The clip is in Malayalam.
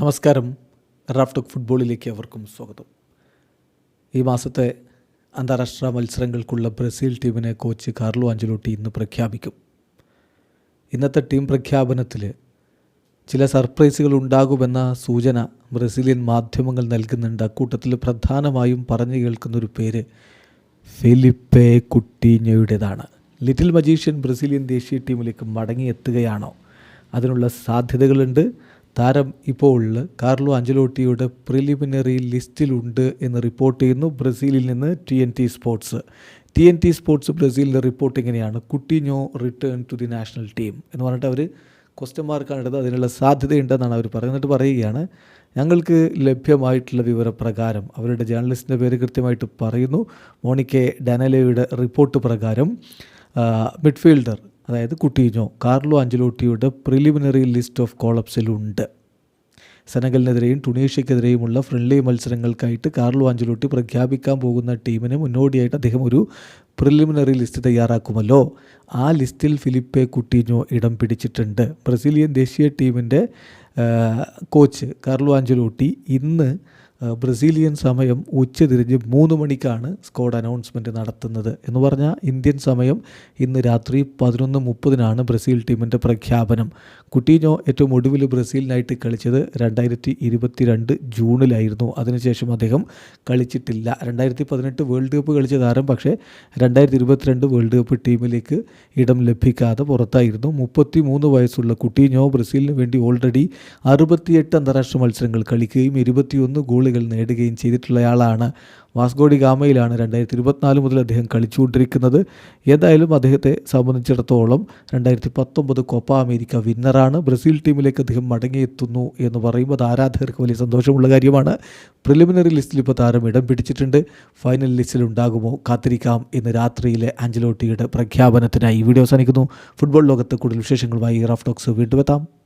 നമസ്കാരം. റാഫ്റ്റോക്ക് ഫുട്ബോളിലേക്ക് അവർക്കും സ്വാഗതം. ഈ മാസത്തെ അന്താരാഷ്ട്ര മത്സരങ്ങൾക്കുള്ള ബ്രസീൽ ടീമിനെ കോച്ച് കാർലോ അഞ്ചലോട്ടി ഇന്ന് പ്രഖ്യാപിക്കും. ഇന്നത്തെ ടീം പ്രഖ്യാപനത്തിൽ ചില സർപ്രൈസുകൾ ഉണ്ടാകുമെന്ന സൂചന ബ്രസീലിയൻ മാധ്യമങ്ങൾ നൽകുന്നുണ്ട്. അക്കൂട്ടത്തിൽ പ്രധാനമായും പറഞ്ഞു കേൾക്കുന്നൊരു പേര് ഫിലിപ്പെ കുട്ടീഞ്ഞയുടേതാണ്. ലിറ്റിൽ മജീഷ്യൻ ബ്രസീലിയൻ ദേശീയ ടീമിലേക്ക് മടങ്ങിയെത്തുകയാണോ? അതിനുള്ള സാധ്യതകളുണ്ട്. താരം ഇപ്പോൾ കാർലോ അഞ്ചലോട്ടിയുടെ പ്രിലിമിനറി ലിസ്റ്റിലുണ്ട് എന്ന് റിപ്പോർട്ട് ചെയ്യുന്നു ബ്രസീലിൽ നിന്ന് T N T sports T N T sports ബ്രസീലിന്റെ റിപ്പോർട്ട് ഇങ്ങനെയാണ് Coutinho return to the national team എന്ന് പറഞ്ഞിട്ട് അവർ ക്വസ്റ്റ്യൻ മാർക്കാണ് എടുത്തത്. അതിനുള്ള സാധ്യതയുണ്ടെന്നാണ് അവർ പറയുന്നിട്ട് പറയുകയാണ് ഞങ്ങൾക്ക് ലഭ്യമായിട്ടുള്ള വിവരപ്രകാരം അവരുടെ ജേർണലിസ്റ്റിന്റെ പേര് കൃത്യമായിട്ട് പറയുന്നു. മോണിക്കെ ഡാനലേയുടെ റിപ്പോർട്ട് പ്രകാരം മിഡ്ഫീൽഡർ അതായത് കുട്ടീഞ്ഞോ കാർലോ അഞ്ചലോട്ടിയുടെ പ്രിലിമിനറി ലിസ്റ്റ് ഓഫ് കോളപ്സിലുണ്ട് സെനഗലിനെതിരെയും ടുണീഷ്യക്കെതിരെയുമുള്ള ഫ്രണ്ട്ലി മത്സരങ്ങൾക്കായിട്ട് കാർലോ അഞ്ചലോട്ടി പ്രഖ്യാപിക്കാൻ പോകുന്ന ടീമിന് മുന്നോടിയായിട്ട് അദ്ദേഹം ഒരു പ്രിലിമിനറി ലിസ്റ്റ് തയ്യാറാക്കുമല്ലോ. ആ ലിസ്റ്റിൽ ഫിലിപ്പെ കുട്ടീഞ്ഞോ ഇടം പിടിച്ചിട്ടുണ്ട്. ബ്രസീലിയൻ ദേശീയ ടീമിന്റെ കോച്ച് കാർലോ അഞ്ചലോട്ടി ഇന്ന് ബ്രസീലിയൻ സമയം ഉച്ചതിരിഞ്ഞ് മൂന്ന് മണിക്കാണ് സ്കോഡ് അനൗൺസ്മെന്റ് നടത്തുന്നത്. എന്ന് പറഞ്ഞാൽ ഇന്ത്യൻ സമയം ഇന്ന് രാത്രി പതിനൊന്ന് മുപ്പതിനാണ് ബ്രസീൽ ടീമിന്റെ പ്രഖ്യാപനം. കുട്ടീഞ്ഞോ ഏറ്റവും ഒടുവിൽ ബ്രസീലിനായിട്ട് കളിച്ചത് രണ്ടായിരത്തി ഇരുപത്തി രണ്ട് ജൂണിലായിരുന്നു. അതിനുശേഷം അദ്ദേഹം കളിച്ചിട്ടില്ല. രണ്ടായിരത്തി പതിനെട്ട് വേൾഡ് കപ്പ് കളിച്ച താരം പക്ഷേ രണ്ടായിരത്തി ഇരുപത്തിരണ്ട് വേൾഡ് കപ്പ് ടീമിലേക്ക് ഇടം ലഭിക്കാതെ പുറത്തായിരുന്നു. മുപ്പത്തി മൂന്ന് വയസ്സുള്ള കുട്ടീഞ്ഞോ ബ്രസീലിന് വേണ്ടി ഓൾറെഡി അറുപത്തിയെട്ട് അന്താരാഷ്ട്ര മത്സരങ്ങൾ കളിക്കുകയും ഇരുപത്തിയൊന്ന് ഗോളുകൾ നേടുകയും ചെയ്തിട്ടുള്ളയാളാണ് വാസ്കോഡി ഗാമയിലാണ് രണ്ടായിരത്തി ഇരുപത്തിനാല് മുതൽ അദ്ദേഹം കളിച്ചുകൊണ്ടിരിക്കുന്നത്. ഏതായാലും അദ്ദേഹത്തെ സംബന്ധിച്ചിടത്തോളം രണ്ടായിരത്തി പത്തൊമ്പത് കോപ്പ അമേരിക്ക വിന്നറാണ്. ബ്രസീൽ ടീമിലേക്ക് അദ്ദേഹം മടങ്ങിയെത്തുന്നു എന്ന് പറയുമ്പോൾ ആരാധകർക്ക് വലിയ സന്തോഷമുള്ള കാര്യമാണ്. പ്രിലിമിനറി ലിസ്റ്റിൽ ഇപ്പോൾ താരം ഇടം പിടിച്ചിട്ടുണ്ട്. ഫൈനൽ ലിസ്റ്റിൽ ഉണ്ടാകുമോ കാത്തിരിക്കാം എന്ന് രാത്രിയിലെ ആഞ്ചലോട്ടിയുടെ പ്രഖ്യാപനത്തിനായി വീഡിയോ അവസാനിക്കുന്നു. ഫുട്ബോൾ ലോകത്ത് കൂടുതൽ വിശേഷങ്ങളുമായി റാഫ് ടോക്സ് വീണ്ടും എത്താം.